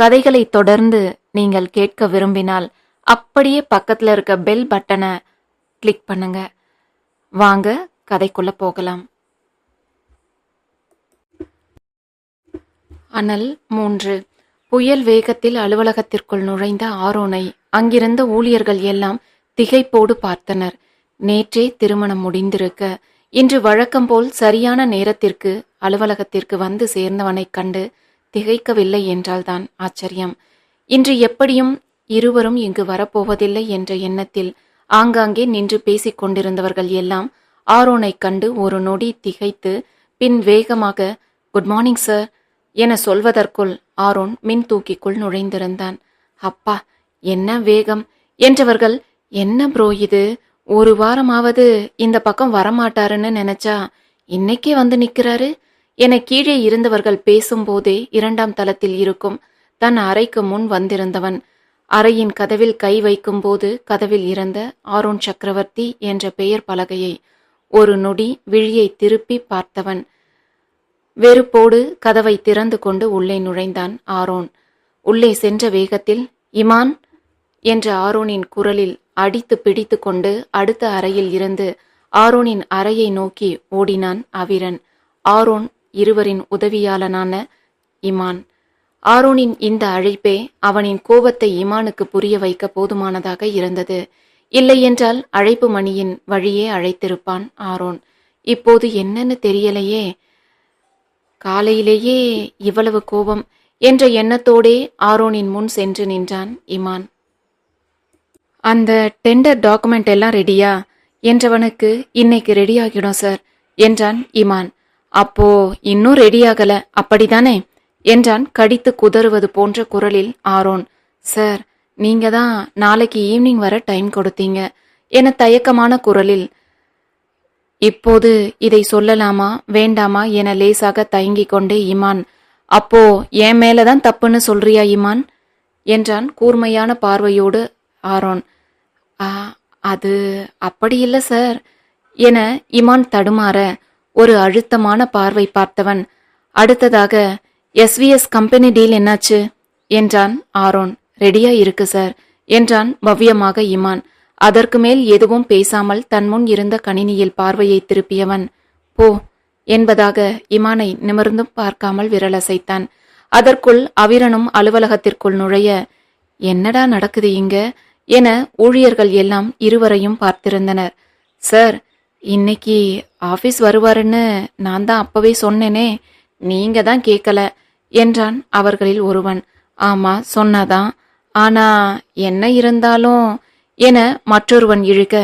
கதைகளை தொடர்ந்து நீங்கள் கேட்க விரும்பினால் அப்படியே பக்கத்தில் இருக்க பெல் பட்டனை கிளிக் பண்ணுங்க. வாங்க கதைக்குள்ள போகலாம். அனல் மூன்று. புயல் வேகத்தில் அலுவலகத்திற்குள் நுழைந்த ஆரோனை அங்கிருந்த ஊழியர்கள் எல்லாம் திகைப்போடு பார்த்தனர். நேற்றே திருமணம் முடிந்திருக்க இன்று வழக்கம் போல் சரியான நேரத்திற்கு அலுவலகத்திற்கு வந்து சேர்ந்தவனைக் கண்டு திகைக்கவில்லை என்றால்தான் ஆச்சரியம். இன்று எப்படியும் இருவரும் இங்கு வரப்போவதில்லை என்ற எண்ணத்தில் ஆங்காங்கே நின்று பேசிக் கொண்டிருந்தவர்கள் எல்லாம் ஆரோனைக் கண்டு ஒரு நொடி திகைத்து பின் வேகமாக குட் மார்னிங் சார் என சொல்வதற்குள் ஆரோன் மின் தூக்கிக்குள் நுழைந்திருந்தான். அப்பா என்ன வேகம்? என்றவர்கள் என்ன ப்ரோ இது? ஒரு வாரமாவது இந்த பக்கம் வரமாட்டாருன்னு நினைச்சா இன்னைக்கே வந்து நிக்கிறாரு? என கீழே இருந்தவர்கள் பேசும்போதே இரண்டாம் தளத்தில் இருக்கும். தன் அறைக்கு முன் வந்திருந்தவன். அறையின் கதவில் கை வைக்கும்போது கதவில் இருந்த ஆரோன் சக்கரவர்த்தி என்ற பெயர் பலகையை ஒரு நொடி விழியை திருப்பி பார்த்தவன். வெறுப்போடு கதவை திறந்து கொண்டு உள்ளே நுழைந்தான் ஆரோன். உள்ளே சென்ற வேகத்தில் இமான்! என்ற ஆரோனின் குரலில் அடித்து பிடித்து கொண்டு அடுத்த அறையில் இருந்து ஆரோனின் அறையை நோக்கி ஓடினான் அவிரன். ஆரோன் இருவரின் உதவியாளனான இமான். ஆரோனின் இந்த அழைப்பே அவனின் கோபத்தை இமானுக்கு புரிய வைக்க போதுமானதாக இருந்தது. இல்லையென்றால் அழைப்பு மணியின் வழியே அழைத்திருப்பான் ஆரோன். இப்போது என்னன்னு தெரியலையே. காலையிலேயே இவ்வளவு கோபம் என்ற எண்ணத்தோடே ஆரோனின் முன் சென்று நின்றான் இமான். அந்த டெண்டர் டாக்குமெண்ட் எல்லாம் ரெடியா? என்றவனுக்கு இன்னைக்கு ரெடியாகிடும் சார் என்றான் இமான். அப்போ இன்னும் ரெடியாகல? அப்படிதானே? என்றான் கடித்து குதறுவது போன்ற குரலில் ஆரோன். சார் நீங்க தான் நாளைக்கு ஈவினிங் வர டைம் கொடுத்தீங்க என தயக்கமான குரலில். இப்போது இதை சொல்லலாமா வேண்டாமா என லேசாக தயங்கிக் கொண்டே இமான். அப்போ என் மேலதான் தப்புன்னு சொல்றியா இமான்? என்றான் கூர்மையான பார்வையோடு ஆரோன். "ஆ, அது அப்படி இல்லை சார் என இமான் தடுமாற. ஒரு அழுத்தமான பார்வை பார்த்தவன். அடுத்ததாக எஸ்விஎஸ் கம்பெனி டீல் என்னாச்சு? என்றான் ஆரோன். ரெடியா இருக்கு சார் என்றான் பவ்யமாக இமான். அதற்கு மேல் எதுவும் பேசாமல் தன் முன் இருந்த கணினியில் பார்வையை திருப்பியவன். போ என்பதாக இமானை நிமிர்ந்தும் பார்க்காமல் விரலசைத்தான். அதற்குள் அவிரனும் அலுவலகத்திற்குள் நுழைய என்னடா நடக்குது இங்க? என ஊழியர்கள் எல்லாம் இருவரையும் பார்த்திருந்தனர். சார் இன்னைக்கு ஆஃபீஸ் வருவாருன்னு நான் தான் அப்பவே சொன்னேனே நீங்க தான் கேட்கல என்றான் அவர்களில் ஒருவன். ஆமா சொன்னாதான். ஆனா என்ன இருந்தாலும் என மற்றொருவன் இழுக்க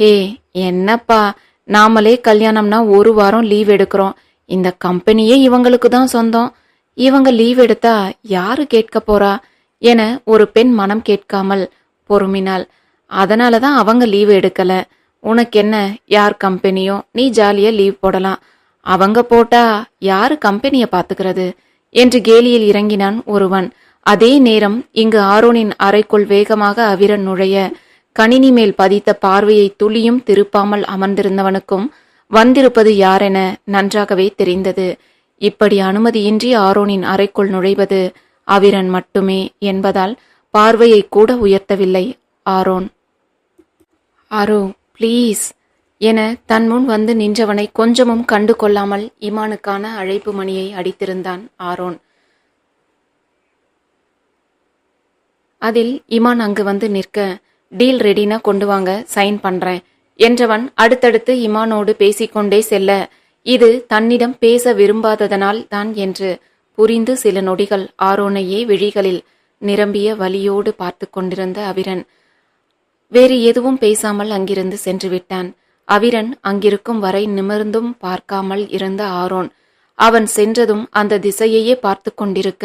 ஹே என்னப்பா நாமளே கல்யாணம்னா ஒரு வாரம் லீவ் எடுக்கிறோம். இந்த கம்பெனியே இவங்களுக்கு தான் சொந்தம். இவங்க லீவ் எடுத்தா யாரு கேட்க போறா? என ஒரு பெண் மனம் கேட்காமல் பொறுமினாள். அதனால தான் அவங்க லீவ் எடுக்கலை. உனக்கு என்ன யார் கம்பெனியோ? நீ ஜாலியா லீவ் போடலாம். அவங்க போட்டா யாரு கம்பெனிய பாத்துக்கிறது? என்று கேலியில் இறங்கினான் ஒருவன். அதே நேரம் இங்கு ஆரோனின் அறைக்குள் வேகமாக அவிரன் நுழைய கணினி மேல் பதித்த பார்வையை துளியும் திருப்பாமல் அமர்ந்திருந்தவனுக்கும் வந்திருப்பது யாரென நன்றாகவே தெரிந்தது. இப்படி அனுமதியின்றி ஆரோனின் அறைக்குள் நுழைவது அவிரன் மட்டுமே என்பதால் பார்வையை கூட உயர்த்தவில்லை ஆரோன். ஆரோ ப்ளீஸ் என தன் முன் வந்து நின்றவனை கொஞ்சமும் கண்டு கொள்ளாமல் இமானுக்கான அழைப்பு மணியை அடித்திருந்தான் ஆரோன். அதில் இமான் அங்கு வந்து நிற்க டீல் ரெடினா கொண்டு வாங்க சைன் பண்றேன் என்றவன் அடுத்தடுத்து இமானோடு பேசிக்கொண்டே செல்ல இது தன்னிடம் பேச விரும்பாததனால் தான் என்று புரிந்து சில நொடிகள் ஆரோனையே விழிகளில் நிரம்பிய வலியோடு பார்த்து கொண்டிருந்த அவிரன் வேறு எதுவும் பேசாமல் அங்கிருந்து சென்று விட்டான் அவிரன் அங்கிருக்கும் வரை நிமிர்ந்தும் பார்க்காமல் இருந்த ஆரோன். அவன் சென்றதும் அந்த திசையையே பார்த்து கொண்டிருக்க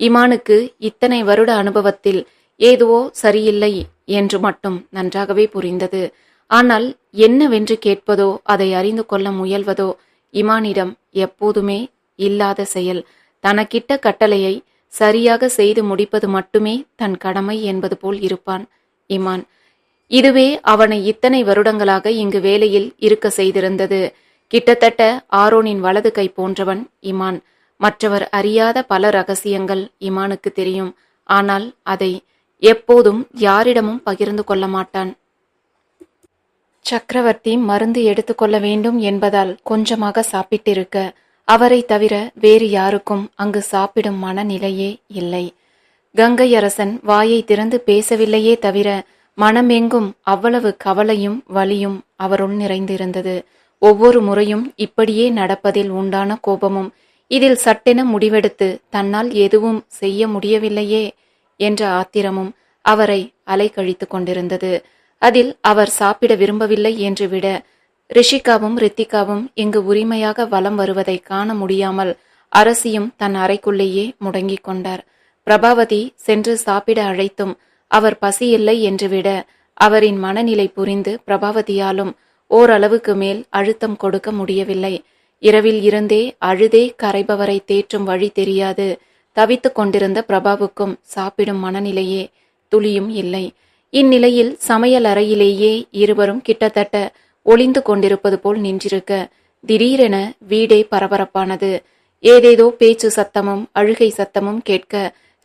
இமானுக்கு இத்தனை வருட அனுபவத்தில் ஏதுவோ சரியில்லை என்று மட்டும் நன்றாகவே புரிந்தது. ஆனால் என்னவென்று கேட்பதோ அதை அறிந்து கொள்ள முயல்வதோ இமானிடம் எப்போதுமே இல்லாத செயல். தனக்கிட்ட கட்டளையை சரியாக செய்து முடிப்பது மட்டுமே தன் கடமை என்பது போல் இருப்பான் இமான். இதுவே அவனை இத்தனை வருடங்களாக இங்கு வேலையில் இருக்க செய்திருந்தது. கிட்டத்தட்ட ஆரோனின் வலது கை போன்றவன் இமான். மற்றவர் அறியாத பல ரகசியங்கள் இமானுக்கு தெரியும். ஆனால் அதை எப்போதும் யாரிடமும் பகிர்ந்து கொள்ள மாட்டான். சக்கரவர்த்தி மருந்து எடுத்துக்கொள்ள வேண்டும் என்பதால் கொஞ்சமாக சாப்பிட்டிருக்க. அவரை தவிர வேறு யாருக்கும் அங்கு சாப்பிடும் மனநிலையே இல்லை. கங்கை அரசன் வாயை திறந்து பேசவில்லையே தவிர மனமெங்கும் அவ்வளவு கவலையும் வலியும் அவருள் நிறைந்திருந்தது. ஒவ்வொரு முறையும் இப்படியே நடப்பதில் உண்டான கோபமும் இதில் சட்டென முடிவெடுத்து தன்னால் எதுவும் செய்ய முடியவில்லையே என்ற ஆத்திரமும் அவரை அலைக்கழித்து கொண்டிருந்தது. அதில் அவர் சாப்பிட விரும்பவில்லை என்று விட ரிஷிகாவும் ரித்திகாவும் இங்கு உரிமையாக வலம் வருவதை காண முடியாமல் அரசியும் தன் அறைக்குள்ளேயே முடங்கிக் கொண்டார். பிரபாவதி சென்று சாப்பிட அழைத்தும் அவர் பசியில்லை என்று விட அவரின் மனநிலை புரிந்து பிரபாவதியாலும் ஓரளவுக்கு மேல் அழுத்தம் கொடுக்க முடியவில்லை. இரவில் இருந்தே அழுதே கரைபவரை தேற்றும் வழி தெரியாது. தவித்து கொண்டிருந்த பிரபாவுக்கும் சாப்பிடும் மனநிலையே துளியும் இல்லை. இந்நிலையில் சமையல் அறையிலேயே இருவரும் கிட்டத்தட்ட ஒளிந்து கொண்டிருப்பது போல் நின்றிருக்க திடீரென வீடே பரபரப்பானது. ஏதேதோ பேச்சு சத்தமும் அழுகை சத்தமும் கேட்க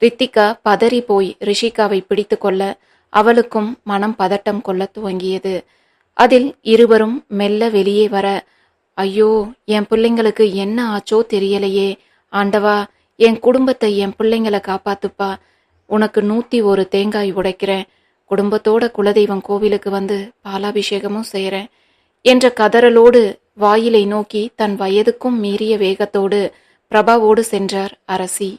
ரித்திகா பதறி போய் ரிஷிகாவை பிடித்து கொள்ள அவளுக்கும் மனம் பதட்டம் கொள்ள துவங்கியது. அதில் இருவரும் மெல்ல வெளியே வர ஐயோ என் பிள்ளைங்களுக்கு என்ன ஆச்சோ தெரியலையே. ஆண்டவா என் குடும்பத்தை என் பிள்ளைங்களை காப்பாத்துப்பா. உனக்கு நூத்தி ஒரு தேங்காய் உடைக்கிறேன். குடும்பத்தோட குலதெய்வம் கோவிலுக்கு வந்து பாலாபிஷேகமும் செய்கிறேன் என்ற கதறலோடு வாயிலை நோக்கி தன் வயதுக்கும் மீறிய வேகத்தோடு பிரபாவோடு சென்றார் அரசி.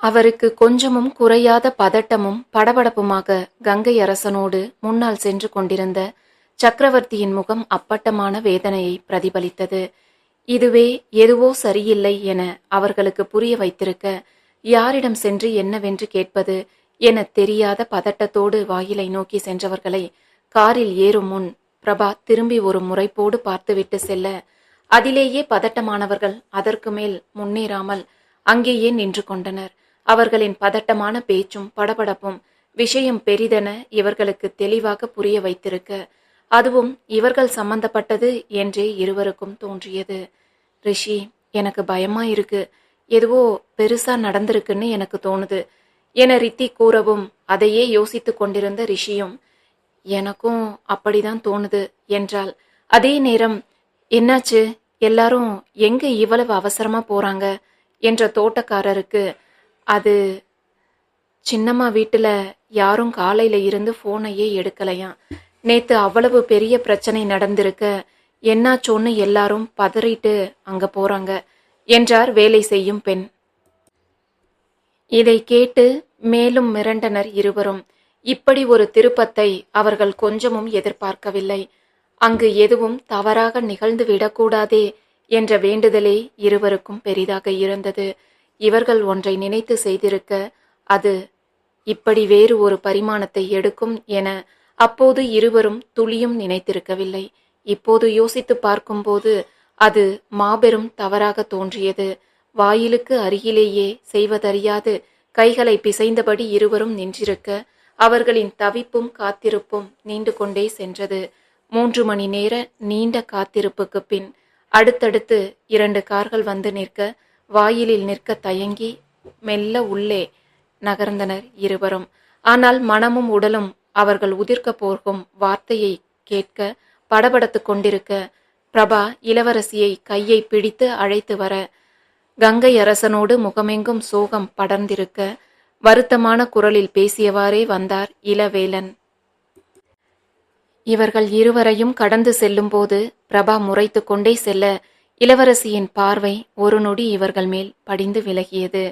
அவருக்கு கொஞ்சமும் குறையாத பதட்டமும் படபடப்புமாக கங்கை அரசனோடு முன்னால் சென்று கொண்டிருந்த சக்கரவர்த்தியின் முகம் அப்பட்டமான வேதனையை பிரதிபலித்தது. இதுவே எதுவோ சரியில்லை என அவர்களுக்கு புரிய வைத்திருக்க யாரிடம் சென்று என்னவென்று கேட்பது என தெரியாத பதட்டத்தோடு வாயிலை நோக்கி சென்றவர்களை காரில் ஏறும் முன் பிரபா திரும்பி ஒரு முறைப்போடு பார்த்துவிட்டு செல்ல அதிலேயே பதட்டமானவர்கள் அதற்கு மேல் முன்னேறாமல் அங்கேயே நின்று கொண்டனர். அவர்களின் பதட்டமான பேச்சும் படபடப்பும் விஷயம் பெரிதென இவர்களுக்கு தெளிவாக புரிய வைத்திருக்க அதுவும் இவர்கள் சம்பந்தப்பட்டது என்றே இருவருக்கும் தோன்றியது. ரிஷி எனக்கு பயமா இருக்கு. எதுவோ பெருசா நடந்திருக்குன்னு எனக்கு தோணுது என ரித்தி கூறவும் அதையே யோசித்து கொண்டிருந்த ரிஷியும் எனக்கும் அப்படிதான் தோணுது என்றால் அதே நேரம் என்னாச்சு? எல்லாரும் எங்க இவ்வளவு அவசரமா போறாங்க? என்ற தோட்டக்காரருக்கு அது சின்னம்மா வீட்டில் யாரும் காலையில் இருந்து ஃபோனையே எடுக்கலையாம். நேத்து அவ்வளவு பெரிய பிரச்சனை நடந்திருக்க என்னாச்சோன்னு எல்லாரும் பதறிட்டு அங்கே போகிறாங்க என்றார் வேலை செய்யும் பெண். இதை கேட்டு மேலும் மிரண்டனர் இருவரும். இப்படி ஒரு திருப்பத்தை அவர்கள் கொஞ்சமும் எதிர்பார்க்கவில்லை. அங்கு எதுவும் தவறாக நிகழ்ந்து விடக்கூடாதே என்ற வேண்டுதலே இருவருக்கும் பெரிதாக இருந்தது. இவர்கள் ஒன்றை நினைத்து செய்திருக்க அது இப்படி வேறு ஒரு பரிமாணத்தை எடுக்கும் என அப்போது இருவரும் துளியும் நினைத்திருக்கவில்லை. இப்போது யோசித்து பார்க்கும்போது அது மாபெரும் தவறாக தோன்றியது. வாயிலுக்கு அருகிலேயே செய்வதறியாது கைகளை பிசைந்தபடி இருவரும் நின்றிருக்க அவர்களின் தவிப்பும் காத்திருப்பும் நீண்டு கொண்டே சென்றது. மூன்று மணி நேர நீண்ட காத்திருப்புக்கு பின் அடுத்தடுத்து இரண்டு கார்கள் வந்து நிற்க வாயிலில் நிற்க தயங்கி மெல்ல உள்ளே நகர்ந்தனர் இருவரும். ஆனால் மனமும் உடலும் அவர்கள் உதிர்க்க போகும் வார்த்தையை கேட்க படபடத்து கொண்டிருக்க பிரபா இளவரசியை கையை பிடித்து அழைத்து வர கங்கை அரசனோடு முகமெங்கும் சோகம் படர்ந்திருக்க வருத்தமான குரலில் பேசியவாறே வந்தார் இளவேலன். இவர்கள் இருவரையும் கடந்து செல்லும்போது பிரபா முறைத்து கொண்டே செல்ல இளவரசியின் பார்வை ஒரு நொடி இவர்கள் மேல் படிந்து விலகியது.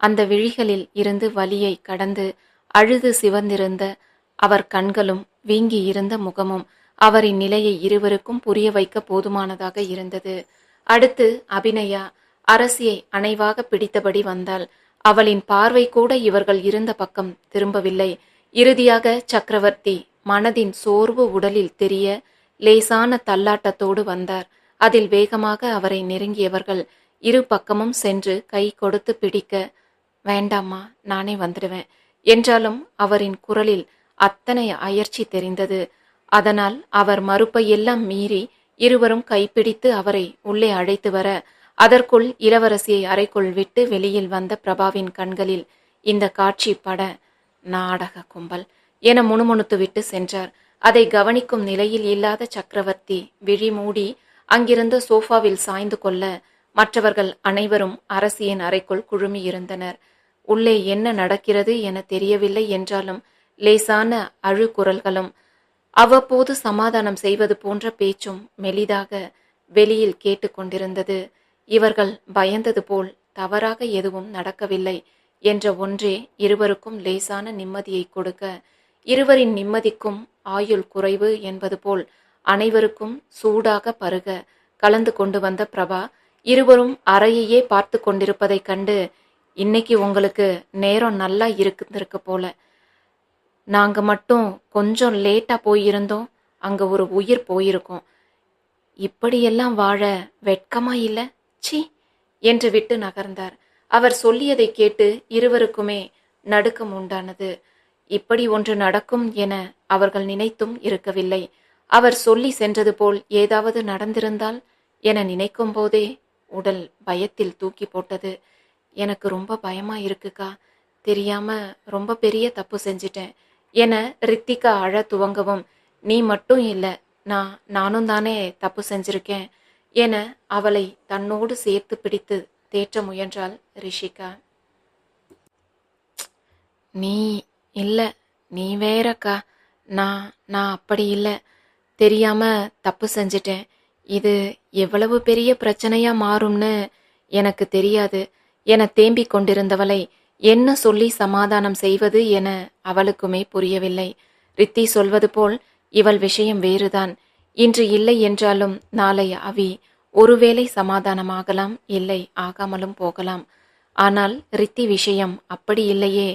அந்த விழிகளில் இருந்து வலியை கடந்து அழுது சிவந்திருந்த அவர் கண்களும் வீங்கி இருந்த முகமும் அவரின் நிலையை இருவருக்கும் புரிய வைக்க போதுமானதாக இருந்தது. அடுத்து அபிநயா அரசியை அணைவாக பிடித்தபடி வந்தாள். அவளின் பார்வை கூட இவர்கள் இருந்த பக்கம் திரும்பவில்லை. இறுதியாக சக்கரவர்த்தி மனதின் சோர்வு உடலில் தெரிய லேசான தள்ளாட்டத்தோடு வந்தார். அதில் வேகமாக அவரை நெருங்கியவர்கள் இரு பக்கமும் சென்று கை கொடுத்து பிடிக்க வேண்டாம்மா நானே வந்துடுவேன் என்றாலும் அவரின் குரலில் அத்தனை அயர்ச்சி தெரிந்தது. அதனால் அவர் மறுப்பையெல்லாம் மீறி இருவரும் கைப்பிடித்து அவரை உள்ளே அழைத்து வர அதற்குள் இளவரசியை அறைக்குள் விட்டு வெளியில் வந்த பிரபாவின் கண்களில் இந்த காட்சி பட நாடக கும்பல் என முணுமுணுத்துவிட்டு சென்றார். அதை கவனிக்கும் நிலையில் இல்லாத சக்கரவர்த்தி விழி மூடி அங்கிருந்த சோஃபாவில் சாய்ந்து கொள்ள மற்றவர்கள் அனைவரும் அரசியின் அறைக்குள் குழுமியிருந்தனர் உள்ளே என்ன நடக்கிறது என தெரியவில்லை என்றாலும் லேசான அழுகுரல்களும் அவ்வப்போது சமாதானம் செய்வது போன்ற பேச்சும் மெலிதாக வெளியில் கேட்டுக்கொண்டிருந்தது இவர்கள் பயந்தது போல் தவறாக எதுவும் நடக்கவில்லை என்ற ஒன்றே இருவருக்கும் லேசான நிம்மதியை கொடுக்க இருவரின் நிம்மதிக்கும் ஆயுள் குறைவு என்பது போல் அனைவருக்கும் சூடாக பருக கலந்து கொண்டு வந்த பிரபா இருவரும் அறையையே பார்த்து கொண்டிருப்பதைக் கண்டு இன்னைக்கு உங்களுக்கு நேரம் நல்லா இருந்திருக்கு போல. நாங்க மட்டும் கொஞ்சம் லேட்டா போயிருந்தோம். அங்க ஒரு உயிர் போயிருக்கோம். இப்படியெல்லாம் வாழ வெட்கமா இல்ல? சி என்று விட்டு நகர்ந்தார். அவர் சொல்லியதை கேட்டு இருவருக்குமே நடுக்கம் உண்டானது. இப்படி ஒன்று நடக்கும் என அவர்கள் நினைத்தும் இருக்கவில்லை. அவர் சொல்லி சென்றது போல் ஏதாவது நடந்திருந்தால் என நினைக்கும் போதே உடல் பயத்தில் தூக்கி போட்டது. எனக்கு ரொம்ப பயமா இருக்குக்கா. தெரியாம ரொம்ப பெரிய தப்பு செஞ்சிட்டேன் என ரித்திகா அழ துவங்கவும் நீ மட்டும் இல்லை நான் நானும் தானே தப்பு செஞ்சிருக்கேன் என அவளை தன்னோடு சேர்த்து பிடித்து தேற்ற முயன்றாள் ரிஷிகா. நீ இல்லை நீ வேறக்கா. நான் நான் அப்படி இல்லை. தெரியாம தப்பு செஞ்சிட்டேன். இது எவ்வளவு பெரிய பிரச்சனையா மாறும்னு எனக்கு தெரியாது. என தேம்பிக் கொண்டிருந்தவளை என்ன சொல்லி சமாதானம் செய்வது என அவளுக்குமே புரியவில்லை. ரித்தி சொல்வது போல் இவள் விஷயம் வேறுதான். இன்று இல்லை என்றாலும் நாளை அவி ஒருவேளை சமாதானமாகலாம் இல்லை ஆகாமலும் போகலாம். ஆனால் ரித்தி விஷயம் அப்படி இல்லையே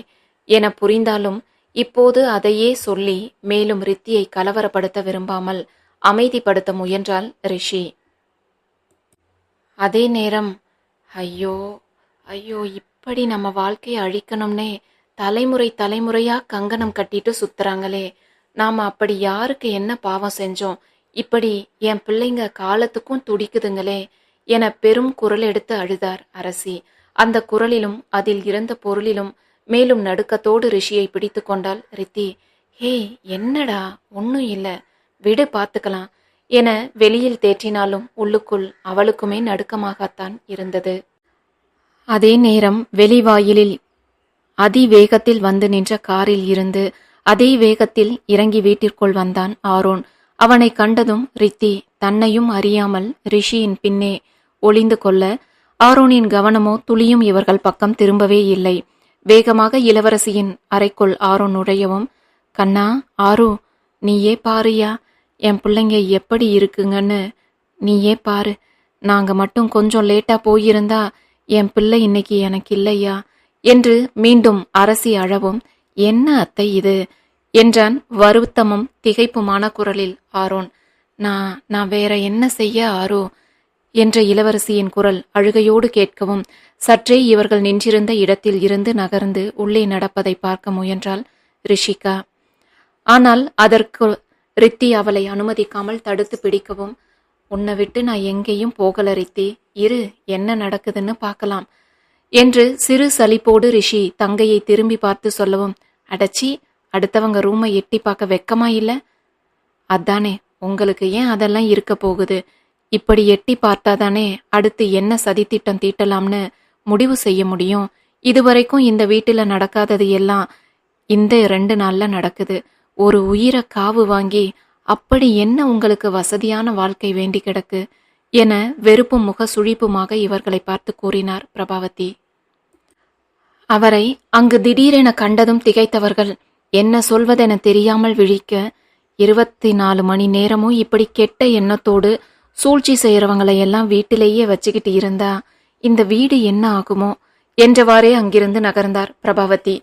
என புரிந்தாலும் இப்போது அதையே சொல்லி மேலும் ரித்தியை கலவரப்படுத்த விரும்பாமல் அமைதிப்படுத்த முயன்றாள் ரிஷி. அதே நேரம் ஐயோ ஐயோ இப்படி நம்ம வாழ்க்கையை அழிக்கணும்னே தலைமுறை தலைமுறையா கங்கணம் கட்டிட்டு சுத்துறாங்களே. நாம அப்படி யாருக்கு என்ன பாவம் செஞ்சோம்? இப்படி என் பிள்ளைங்க காலத்துக்கும் துடிக்குதுங்களே என பெரும் குரல் எடுத்து அழுதார் அரசி. அந்த குரலிலும் அதில் இருந்த பொருளிலும் மேலும் நடுக்கத்தோடு ரிஷியை பிடித்து கொண்டாள். ரித்தி ஹே என்னடா? ஒன்றும் இல்லை. விடு பார்த்துக்கலாம் என வெளியில் தேற்றினாலும் உள்ளுக்குள் அவளுக்குமே நடுக்கமாகத்தான் இருந்தது. அதே நேரம் வெளிவாயிலில் அதிவேகத்தில் வந்து நின்ற காரில் இருந்து அதே வேகத்தில் இறங்கி வீட்டிற்குள் வந்தான் ஆரோன். அவனை கண்டதும் ரித்தி தன்னையும் அறியாமல் ரிஷியின் பின்னே ஒளிந்து கொள்ள ஆரோனின் கவனமோ துளியும் இவர்கள் பக்கம் திரும்பவே இல்லை. வேகமாக இளவரசியின் அறைக்குள் ஆரோன் நுழையவும் கண்ணா ஆரோ நீயே பாருயா? என் பிள்ளைங்க எப்படி இருக்குங்கன்னு நீயே பாரு. நாங்க மட்டும் கொஞ்சம் லேட்டா போயிருந்தா என் பிள்ளை இன்னைக்கு எனக்கு இல்லையா என்று மீண்டும் அரசி அழவும் என்ன அத்தை இது? என்றான் வருத்தமும் திகைப்புமான குரலில் ஆரோன். நான் நான் வேற என்ன செய்ய ஆரோ? என்ற இளவரசியின் குரல் அழுகையோடு கேட்கவும் சற்றே இவர்கள் நின்றிருந்த இடத்தில் இருந்து நகர்ந்து உள்ளே நடப்பதை பார்க்க முயன்றாள் ரிஷிகா. ஆனால் அதற்கு ரித்தி அவளை அனுமதிக்காமல் தடுத்து பிடிக்கவும் உன்னை விட்டு நான் எங்கேயும் போகல ரித்தி. இரு என்ன நடக்குதுன்னு பார்க்கலாம் என்று சிறு சலிப்போடு ரிஷி தங்கையை திரும்பி பார்த்து சொல்லவும் அடச்சி அடுத்தவங்க ரூமை எட்டி பார்க்க வெக்கமா இல்லை? அதானே உங்களுக்கு ஏன் அதெல்லாம் இருக்க போகுது? இப்படி எட்டி பார்த்தாதானே அடுத்து என்ன சதித்திட்டம் தீட்டலாம்னு முடிவு செய்ய முடியும். இதுவரைக்கும் இந்த வீட்டில் நடக்காதது எல்லாம் இந்த ரெண்டு நாளில் நடக்குது. ஒரு உயிரை காவு வாங்கி அப்படி என்ன உங்களுக்கு வசதியான வாழ்க்கை வேண்டி கிடக்கு என வெறுப்பும் முக சுழிப்புமாக இவர்களை பார்த்து கூறினார் பிரபாவதி. அவரை அங்கு திடீரென கண்டதும் திகைத்தவர்கள் என்ன சொல்வதென தெரியாமல் விழிக்க இருபத்தி நாலு மணி நேரமும் இப்படி கெட்ட எண்ணத்தோடு சூழ்ச்சி செய்கிறவங்களை எல்லாம் வீட்டிலேயே வச்சுக்கிட்டு இருந்தா இந்த வீடு என்ன ஆகுமோ என்றவாறே அங்கிருந்து நகர்ந்தார் பிரபாவதி.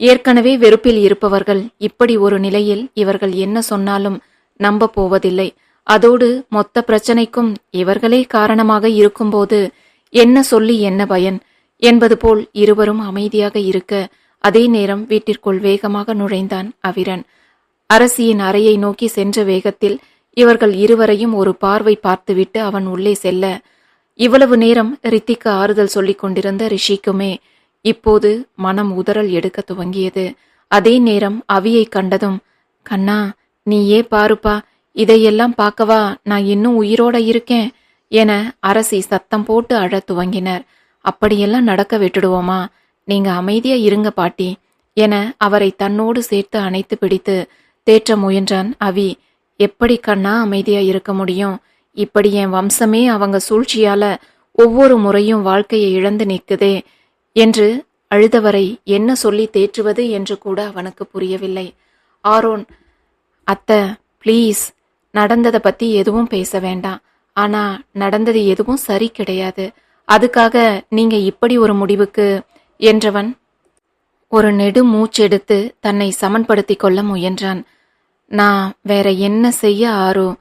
ஏற்கனவே வெறுப்பில் இருப்பவர்கள் இப்படி ஒரு நிலையில் இவர்கள் என்ன சொன்னாலும் நம்ப போவதில்லை. அதோடு மொத்த பிரச்சனைக்கும் இவர்களே காரணமாக இருக்கும்போது என்ன சொல்லி என்ன பயன் என்பது போல் இருவரும் அமைதியாக இருக்க அதே நேரம் வீட்டிற்குள் வேகமாக நுழைந்தான் அவிரன். அரசியின் அறையை நோக்கி சென்ற வேகத்தில் இவர்கள் இருவரையும் ஒரு பார்வை பார்த்துவிட்டு அவன் உள்ளே செல்ல இவ்வளவு நேரம் ரித்திக்கு ஆறுதல் சொல்லிக் கொண்டிருந்த ரிஷிக்குமே இப்போது மனம் உதறல் எடுக்க துவங்கியது. அதே நேரம் அவியை கண்டதும் கண்ணா நீயே பாருப்பா இதையெல்லாம் பார்க்கவா நான் இன்னும் உயிரோட இருக்கேன் என அரசி சத்தம் போட்டு அழத் துவங்கினர். அப்படியெல்லாம் நடக்க விட்டுடுவோமா நீங்க அமைதியா இருங்க பாட்டி என அவரை தன்னோடு சேர்த்து அணைத்து பிடித்து தேற்ற முயன்றான் அவி எப்படி கண்ணா அமைதியா இருக்க முடியும்? இப்படி என் வம்சமே அவங்க சூழ்ச்சியால ஒவ்வொரு முறையும் வாழ்க்கையை இழந்து நிற்குதே என்று அழுதவரை என்ன சொல்லி தேற்றுவது என்று கூட அவனுக்கு புரியவில்லை. ஆரோன் அத்த ப்ளீஸ் நடந்ததை பத்தி எதுவும் பேச வேண்டாம். ஆனா நடந்தது எதுவும் சரி கிடையாது. அதுக்காக நீங்க இப்படி ஒரு முடிவுக்கு என்றவன் ஒரு நெடு மூச்செடுத்து தன்னை சமன்படுத்திக் கொள்ள முயன்றான். நான் வேற என்ன செய்ய ஆரோ?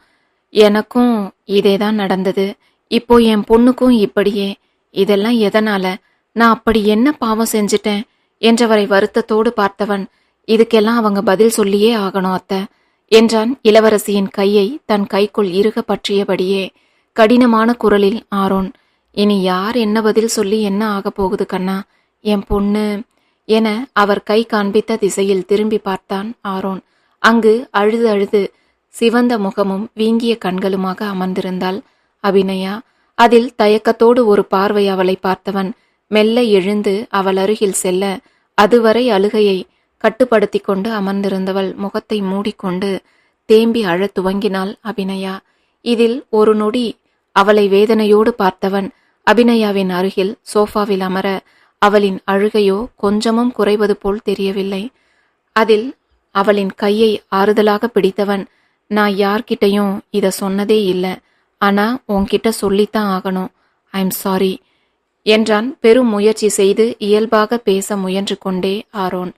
எனக்கும் இதே தான் நடந்தது. இப்போ என் பொண்ணுக்கும் இப்படியே. இதெல்லாம் எதனால? நான் அப்படி என்ன பாவம் செஞ்சிட்டேன்? என்றவரை வருத்தத்தோடு பார்த்தவன் இதுக்கெல்லாம் அவங்க பதில் சொல்லியே ஆகணும் அத்தை என்றான் இளவரசியின் கையை தன் கைக்குள் இருக பற்றியபடியே. கடினமான குரலில் ஆரோன் இனி யார் என்ன பதில் சொல்லி என்ன ஆகப் போகுது கண்ணா? என் பொண்ணு என அவர் கை காண்பித்த திசையில் திரும்பி பார்த்தான் ஆரோன். அங்கு அழுது அழுது சிவந்த முகமும் வீங்கிய கண்களுமாக அமர்ந்திருந்தாள். அபிநயா அதில் தயக்கத்தோடு ஒரு பார்வை அவளை பார்த்தவன் மெல்ல எழுந்து அவள் அருகில் செல்ல அதுவரை அழுகையை கட்டுப்படுத்தி கொண்டு அமர்ந்திருந்தவள் முகத்தை மூடிக்கொண்டு தேம்பி அழத் துவங்கினாள் அபிநயா. இதில் ஒரு நொடி அவளை வேதனையோடு பார்த்தவன் அபிநயாவின் அருகில் சோஃபாவில் அமர அவளின் அழுகையோ கொஞ்சமும் குறைவது போல் தெரியவில்லை. அதில் அவளின் கையை ஆறுதலாக பிடித்தவன் நான் யார்கிட்டையும் இதை சொன்னதே இல்லை. ஆனா உன்கிட்ட சொல்லித்தான் ஆகணும். ஐ எம் சாரி என்றான் பெரும் முயற்சி செய்து இயல்பாக பேச முயன்று கொண்டே ஆரோன்.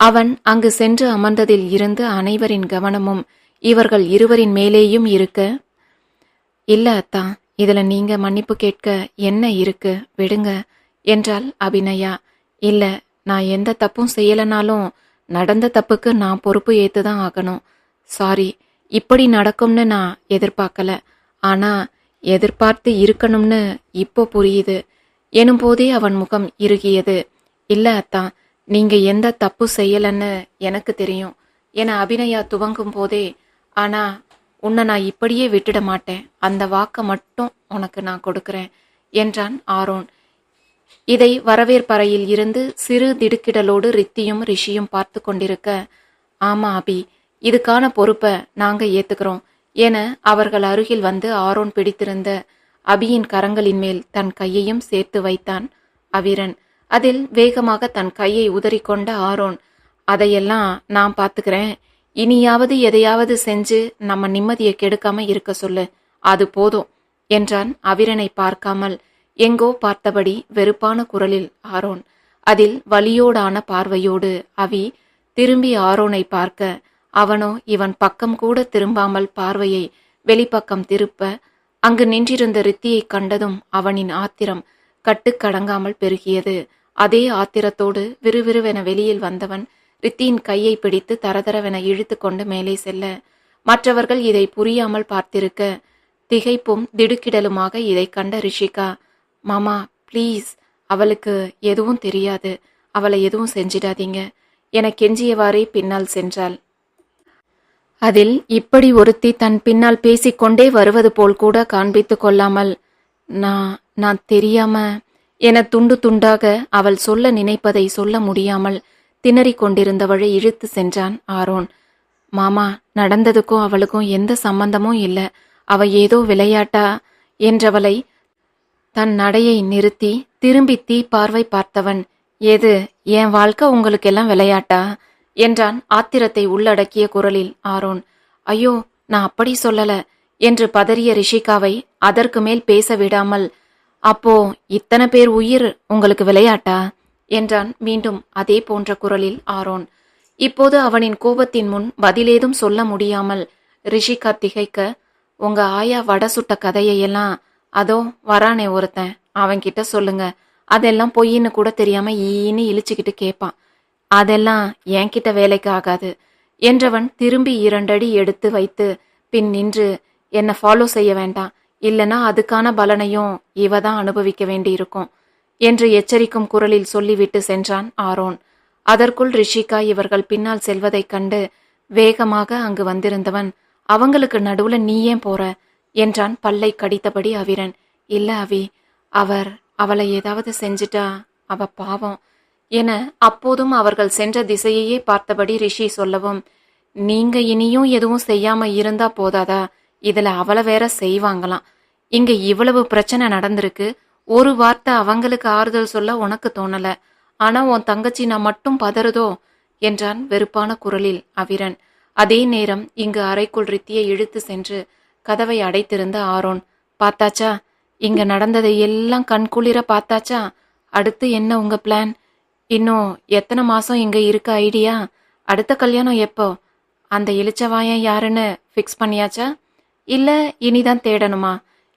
அவன் அங்கு சென்று அமர்ந்ததில் இருந்து அனைவரின் கவனமும் இவர்கள் இருவரின் மேலேயும் இருக்க. இல்ல அத்தா இதுல நீங்க மன்னிப்பு கேட்க என்ன இருக்கு? விடுங்க. என்றாள் அபிநயா. இல்ல நான் எந்த தப்பும் செய்யலனாலும் நடந்த தப்புக்கு நான் பொறுப்பு ஏற்று தான் ஆகணும். சாரி இப்படி நடக்கும்னு நான் எதிர்பார்க்கல. ஆனா எதிர்பார்த்து இருக்கணும்னு இப்போ புரியுது. எனும் போதே அவன் முகம் இறுகியது. இல்ல அத்தான் நீங்க எந்த தப்பு செய்யலன்னு எனக்கு தெரியும். என அபிநயா துவங்கும் போதே ஆனா உன்னை நான் இப்படியே விட்டுட மாட்டேன். அந்த வாக்கை மட்டும் உனக்கு நான் கொடுக்குறேன் என்றான் ஆரோன். இதை வரவேற்பறையில் இருந்து சிறு திடுக்கிடலோடு ரித்தியும் ரிஷியும் பார்த்து கொண்டிருக்க ஆமா அபி இதுக்கான பொறுப்பை நாங்க ஏத்துக்கிறோம் என அவர்கள் அருகில் வந்து ஆரோன் பிடித்திருந்த அபியின் கரங்களின் மேல் தன் கையையும் சேர்த்து வைத்தான் அவிரன். அதில் வேகமாக தன் கையை உதறிக்கொண்ட ஆரோன் அதையெல்லாம் நான் பார்த்துக்கிறேன். இனியாவது எதையாவது செஞ்சு நம்ம நிம்மதியை கெடுக்காம இருக்க சொல்லு. அது போதும் என்றான் அவிரனை பார்க்காமல். எங்கோ பார்த்தபடி வெறுப்பான குரலில் ஆரோன் அதில் வலியோடான பார்வையோடு அவி திரும்பி ஆரோனை பார்க்க அவனோ இவன் பக்கம் கூட திரும்பாமல் பார்வையை வெளிப்பக்கம் திருப்ப அங்கு நின்றிருந்த ரித்தியை கண்டதும் அவனின் ஆத்திரம் கட்டுக்கடங்காமல் பெருகியது. அதே ஆத்திரத்தோடு விறுவிறுவென வெளியில் வந்தவன் ரித்தியின் கையை பிடித்து தரதரவென இழுத்து கொண்டு மேலே செல்ல மற்றவர்கள் இதை புரியாமல் பார்த்திருக்க திகைப்பும் திடுக்கிடலுமாக இதை கண்ட ரிஷிகா மாமா ப்ளீஸ். அவளுக்கு எதுவும் தெரியாது. அவளை எதுவும் செஞ்சிடாதீங்க. என கெஞ்சியவாறே பின்னால் சென்றாள். அதில் இப்படி ஒருத்தி தன் பின்னால் பேசிக்கொண்டே வருவது போல் கூட காண்பித்து கொள்ளாமல் நான் நான் தெரியாம என துண்டு துண்டாக அவள் சொல்ல நினைப்பதை சொல்ல முடியாமல் திணறிக் கொண்டிருந்தவளை இழுத்து சென்றான் ஆரோன். மாமா நடந்ததுக்கும் அவளுக்கும் எந்த சம்பந்தமும் இல்லை. அவ ஏதோ விளையாட்டா? என்றவளை தன் நடையை நிறுத்தி திரும்பி தீ பார்வை பார்த்தவன் எது என் வாழ்க்கை உங்களுக்கெல்லாம் விளையாட்டா? என்றான் ஆத்திரத்தை உள்ளடக்கிய குரலில் ஆரோன். ஐயோ நான் அப்படி சொல்லல என்று பதறிய ரிஷிகாவை அதற்கு மேல் பேச விடாமல் அப்போ இத்தனை பேர் உயிர் உங்களுக்கு விளையாட்டா? என்றான் மீண்டும் அதே போன்ற குரலில் ஆரோன். இப்போது அவனின் கோபத்தின் முன் பதிலேதும் சொல்ல முடியாமல் ரிஷிகா திகைக்க உங்க ஆயா வட சுட்ட கதையையெல்லாம் அதோ வரானே ஒருத்தன். அவன்கிட்ட சொல்லுங்க. அதெல்லாம் பொய்ன்னு கூட தெரியாம ஈன்னு இழிச்சுக்கிட்டு கேட்பான் அதெல்லாம் என்கிட்ட வேலைக்கு ஆகாது. என்றவன் திரும்பி இரண்டடி எடுத்து வைத்து பின் நின்று என்னை ஃபாலோ செய்ய வேண்டாம். இல்லனா அதுக்கான பலனையும் இவ தான் அனுபவிக்க வேண்டியிருக்கும். என்று எச்சரிக்கும் குரலில் சொல்லிவிட்டு சென்றான் ஆரோன். அதற்குள் ரிஷிகா இவர்கள் பின்னால் செல்வதைக் கண்டு வேகமாக அங்கு வந்திருந்தவன் அவங்களுக்கு நடுவுல நீ ஏன் போற? என்றான் பல்லை கடித்தபடி அவிரன். இல்ல அவி அவர் அவளை ஏதாவது செஞ்சிட்டா அவ பாவம் என அப்போதும் அவர்கள் சென்ற திசையையே பார்த்தபடி ரிஷி சொல்லவும் நீங்க இனியும் எதுவும் செய்யாம இருந்தா போதாதா? இதுல அவளை வேற செய்வாங்களாம். இங்க இவ்வளவு பிரச்சனை நடந்திருக்கு. ஒரு வார்த்தை அவங்களுக்கு ஆறுதல் சொல்ல உனக்கு தோணல. ஆனா உன் தங்கச்சி நான் மட்டும் பதறுதோ என்றான் வெறுப்பான குரலில் அவிரன். அதே நேரம் இங்கு அறைக்குள் ரித்தியை இழுத்து சென்று கதவை அடைத்திருந்த ஆரோன் பார்த்தாச்சா? இங்க நடந்ததை எல்லாம் கண்குளிர பார்த்தாச்சா? அடுத்து என்ன உங்க பிளான்? இன்னும் எத்தனை மாசம் இங்க இருக்க ஐடியா? அடுத்த கல்யாணம் எப்போ? அந்த இளிச்சவாயன் யாருன்னு ஃபிக்ஸ் பண்ணியாச்சா? இல்ல இனிதான் தேடணுமா?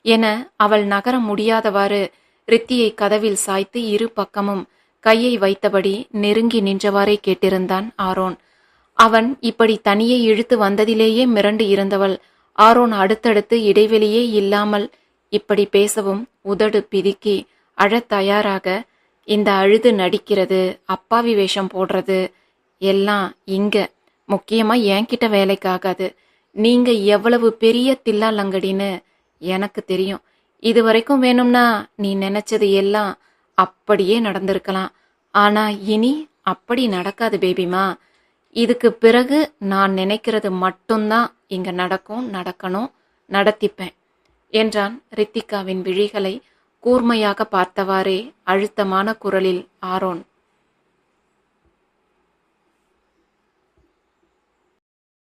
என அவள் நகர முடியாதவாறு ரித்தியை கதவில் சாய்த்து இரு பக்கமும் கையை வைத்தபடி நெருங்கி நின்றவாறே கேட்டிருந்தான் ஆரோன். அவன் இப்படி தனியே இழுத்து வந்ததிலேயே மிரண்டு இருந்தவள் ஆரோன் அடுத்தடுத்து இடைவெளியே இல்லாமல் இப்படி பேசவும் உதடு பிதுக்கி அழத் தயாராக இந்த அழுது நடிக்கிறது அப்பாவி வேஷம் போடுறது எல்லாம் இங்க. முக்கியமாக என்கிட்ட வேலைக்காகாது நீங்க எவ்வளவு பெரிய தில்லாலங்கடின்னு எனக்கு தெரியும். இது வரைக்கும் வேணும்னா நீ நினைச்சது எல்லாம் அப்படியே நடந்திருக்கலாம். ஆனா இனி அப்படி நடக்காது பேபிமா. இதுக்கு பிறகு நான் நினைக்கிறது மட்டும்தான் இங்கே நடக்கும் நடக்கணும் நடத்திப்பேன் என்றான் ரித்திகாவின் விழிகளை கூர்மையாக பார்த்தவாறே அழுத்தமான குரலில் ஆரோன்.